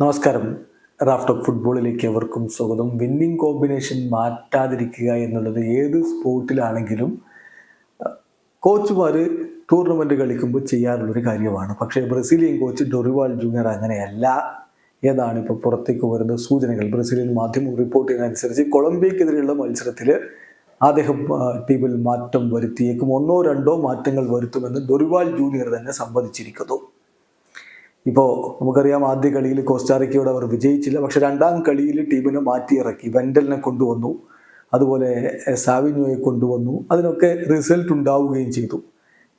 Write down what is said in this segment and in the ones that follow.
നമസ്കാരം. Raft of ഫുട്ബോളിലേക്ക് എവർക്കും സ്വാഗതം. വിന്നിംഗ് കോമ്പിനേഷൻ മാറ്റാതിരിക്കുക എന്നുള്ളത് ഏത് സ്പോർട്ടിലാണെങ്കിലും കോച്ചുമാർ ടൂർണമെന്റ് കളിക്കുമ്പോൾ ചെയ്യാറുള്ളൊരു കാര്യമാണ്. പക്ഷേ ബ്രസീലിയൻ കോച്ച് ഡൊറിവാൾ ജൂനിയർ അങ്ങനെയല്ല. ഏതാണ് ഇപ്പോൾ പുറത്തേക്ക് വരുന്ന സൂചനകൾ? ബ്രസീലിയൻ മാധ്യമം റിപ്പോർട്ട് ചെയ്യുന്നതനുസരിച്ച് കൊളംബിയക്കെതിരെയുള്ള മത്സരത്തിൽ അദ്ദേഹം ടീമിൽ മാറ്റം വരുത്തിയേക്കും. ഒന്നോ രണ്ടോ മാറ്റങ്ങൾ വരുത്തുമെന്ന് ഡൊറിവാൾ ജൂനിയർ തന്നെ സമ്മതിച്ചിരിക്കുന്നു. ഇപ്പോൾ നമുക്കറിയാം ആദ്യ കളിയിൽ കോസ്റ്റാറിക്കയോട് അവർ വിജയിച്ചില്ല. പക്ഷെ രണ്ടാം കളിയിൽ ടീമിനെ മാറ്റിയിറക്കി. വെൻഡലിനെ കൊണ്ടുവന്നു. അതുപോലെ എഹ്, കൊണ്ടുവന്നു. അതിനൊക്കെ റിസൾട്ട് ഉണ്ടാവുകയും ചെയ്തു.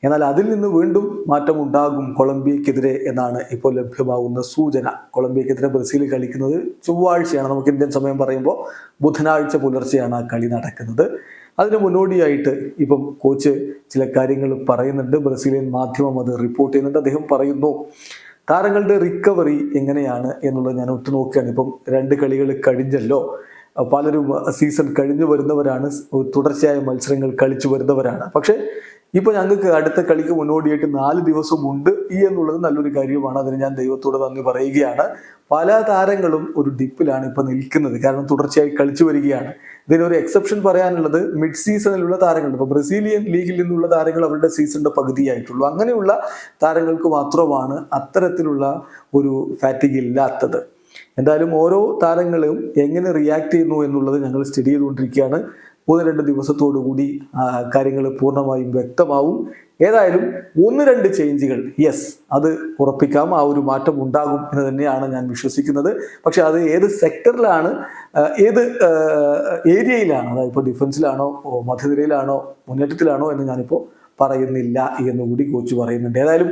എന്നാൽ അതിൽ നിന്ന് വീണ്ടും മാറ്റം ഉണ്ടാകും കൊളംബിയക്കെതിരെ എന്നാണ് ഇപ്പോൾ ലഭ്യമാകുന്ന സൂചന. കൊളംബിയക്കെതിരെ ബ്രസീൽ കളിക്കുന്നത് ചൊവ്വാഴ്ചയാണ്. നമുക്ക് ഇന്ത്യൻ സമയം പറയുമ്പോൾ ബുധനാഴ്ച പുലർച്ചെയാണ് ആ കളി നടക്കുന്നത്. അതിന് മുന്നോടിയായിട്ട് ഇപ്പം കോച്ച് ചില കാര്യങ്ങൾ പറയുന്നുണ്ട്. ബ്രസീലിയൻ മാധ്യമം അത് റിപ്പോർട്ട് ചെയ്യുന്നുണ്ട്. അദ്ദേഹം പറയുന്നു താരങ്ങളുടെ റിക്കവറി എങ്ങനെയാണ് എന്നുള്ളത് ഞാൻ ഉറ്റുനോക്കുകയാണ്. ഇപ്പം രണ്ട് കളികൾ കഴിഞ്ഞല്ലോ. പലരും സീസൺ കഴിഞ്ഞു വരുന്നവരാണ്. തുടർച്ചയായ മത്സരങ്ങൾ കളിച്ചു വരുന്നവരാണ്. പക്ഷേ ഇപ്പോൾ ഞങ്ങൾക്ക് അടുത്ത കളിക്ക് മുന്നോടിയായിട്ട് നാല് ദിവസം ഉണ്ട്. ഈ എന്നുള്ളത് നല്ലൊരു കാര്യമാണ്. അതിന് ഞാൻ ദൈവത്തോട് നന്ദി പറയുകയാണ്. പല താരങ്ങളും ഒരു ഡിപ്പിലാണ് ഇപ്പോൾ നിൽക്കുന്നത്. കാരണം തുടർച്ചയായി കളിച്ചു വരികയാണ്. ഇതിനൊരു എക്സെപ്ഷൻ പറയാനുള്ളത് മിഡ് സീസണിലുള്ള താരങ്ങൾ ഇപ്പോൾ ബ്രസീലിയൻ ലീഗിൽ നിന്നുള്ള താരങ്ങൾ അവരുടെ സീസണിന്റെ പകുതിയായിട്ടുള്ളൂ. അങ്ങനെയുള്ള താരങ്ങൾക്ക് മാത്രമാണ് അത്തരത്തിലുള്ള ഒരു ഫാറ്റിക് ഇല്ലാത്തത്. എന്തായാലും ഓരോ താരങ്ങളും എങ്ങനെ റിയാക്ട് ചെയ്യുന്നു എന്നുള്ളത് ഞങ്ങൾ സ്റ്റഡി ചെയ്തുകൊണ്ടിരിക്കുകയാണ്. മൂന്ന് രണ്ട് ദിവസത്തോടു കൂടി കാര്യങ്ങൾ പൂർണമായും വ്യക്തമാവും. ഏതായാലും ഒന്ന് രണ്ട് ചേഞ്ചുകൾ യെസ് അത് ഉറപ്പിക്കാം. ആ ഒരു മാറ്റം ഉണ്ടാകും എന്ന് തന്നെയാണ് ഞാൻ വിശ്വസിക്കുന്നത്. പക്ഷെ അത് ഏത് സെക്ടറിലാണ് ഏത് ഏരിയയിലാണ് അതായത് ഇപ്പോൾ ഡിഫൻസിലാണോ മധ്യനിരയിലാണോ മുന്നേറ്റത്തിലാണോ എന്ന് ഞാനിപ്പോൾ പറയുന്നില്ല എന്നുകൂടി കോച്ച് പറയുന്നുണ്ട്. ഏതായാലും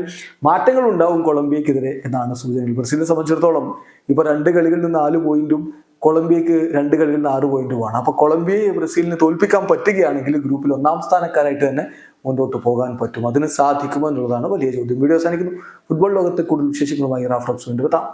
മാറ്റങ്ങൾ ഉണ്ടാവും കൊളംബിയക്കെതിരെ എന്നാണ് സൂചന ബ്രസീലിനെ സംബന്ധിച്ചിടത്തോളം ഇപ്പോൾ രണ്ട് കളികളിൽ നിന്ന് നാല് പോയിന്റും കൊളംബിയക്ക് രണ്ട് കളികളിൽ ആറ് പോകണം അപ്പോൾ കൊളംബിയയെ ബ്രസീലിനെ തോൽപ്പിക്കാൻ പറ്റുകയാണെങ്കിൽ ഗ്രൂപ്പിൽ ഒന്നാം സ്ഥാനക്കാരായിട്ട് തന്നെ മുന്നോട്ട് പോകാൻ പറ്റും. അതിന് സാധിക്കുമോ എന്നുള്ളതാണ് വലിയ ചോദ്യം. വീഡിയോ അവസാനിക്കുന്നു. ഫുട്ബോൾ ലോകത്തെ കൂടുതൽ വിശേഷങ്ങളുമായി വീണ്ടും എത്താം